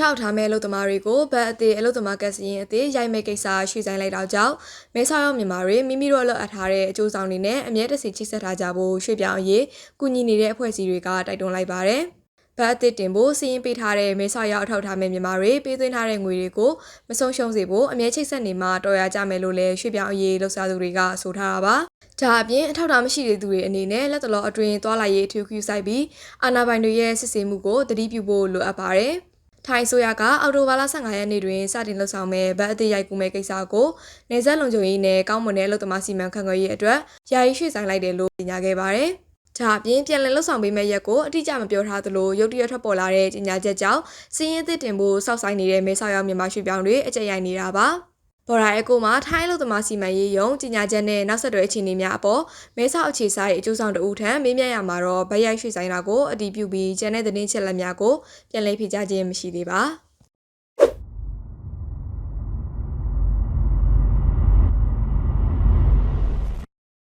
ထောက်ထားမဲ့အလုပ်သမားတွေကိုဗတ်အသေးအလုပ်သမားကက်စရင်အသေးရိုက်မဲ့ကိစ္စရွှေ့ဆိုင်လိုက်တော့ကြောင့်မဲဆောက်ရောက်မြန်မာတွေမိမိတို့အလုပ်အပ်ထားတဲ့အကျိုးဆောင်တွေနဲ့အမြဲတစေချိတ်ဆက်ထားကြဖို့ရွှေ့ပြောင်းရေးကူညီနေတဲ့အဖွဲ့အစည်းတွေကတိုက်တွန်းလိုက်ပါတယ်။ဗတ်အသစ်တင်ဖို့စီရင်ပေးထားတဲ့မဲဆောက်ရောက်အထောက်ထားမဲ့မြန်မာတွေပေးသွင်းထားတဲ့ငွေတွေကိုမဆုံးရှုံးစေဖို့အမြဲချိတ်ဆက်နေမှာတော်ရကြမယ်လို့လည်းရွှေ့ပြောင်းရေးလှုပ်ရှားသူတွေကဆိုထားတာပါ။ဒါအပြင်အထောက်အထားမရှိတဲ့သူတွေအနေနဲ့လက်တလောအတွင်းသွားလာရေးအထူးကူးဆိုင်ပြီးအာဏာပိုင်တွေရဲ့စစ်ဆေးမှုကိုတတိပြုဖို့လိုအပ်ပါတယ်။ ထိုင်းဆိုရကအော်တိုဘာလ15ရက်နေ့တွင်စတင်လှုပ်ဆောင်မဲ့ဗတ်အသစ်ရိုက်ကူးမဲ့ကိစ္စကိုနေဆက်လုံခြုံရေးနဲ့ကောင်းမွန်တဲ့အလုပ်သမားစီမံခန့်ခွဲရေးအတွက်ယာယီရွှေ့ဆိုင်းလိုက်တယ်လို့ကြေညာခဲ့ပါတယ်။ဒါအပြင်ပြန်လည်လှုပ်ဆောင်ပေးမဲ့ရက်ကိုအတိအကျမပြောထားသလိုရုတ်တရက်ထွက်ပေါ်လာတဲ့ကြေညာချက်ကြောင့်စီးရင်သစ်တင်ဖို့စောက်ဆိုင်နေတဲ့မဲဆောက်ရောက်မြန်မာရွှေ့ပြောင်းတွေအကြိတ်ရိုက်နေတာပါ။ ဘော်ရာအကိုမှာထိုင်းလူသမားစီမံရေးယုံကြီးညာချက်နဲ့နောက်ဆက်တွဲအခြေအနေများအပေါ်မဲဆောက်အခြေဆိုင်အကျိုးဆောင်တဦးထံမေးမြန်းရမှာတော့ဗရိုက်ရွှေ့ဆိုင်တာကိုအတည်ပြုပြီးကျန်တဲ့သတင်းချက်လက်များကိုပြန်လည်ဖြေကြားခြင်းမရှိသေးပါ။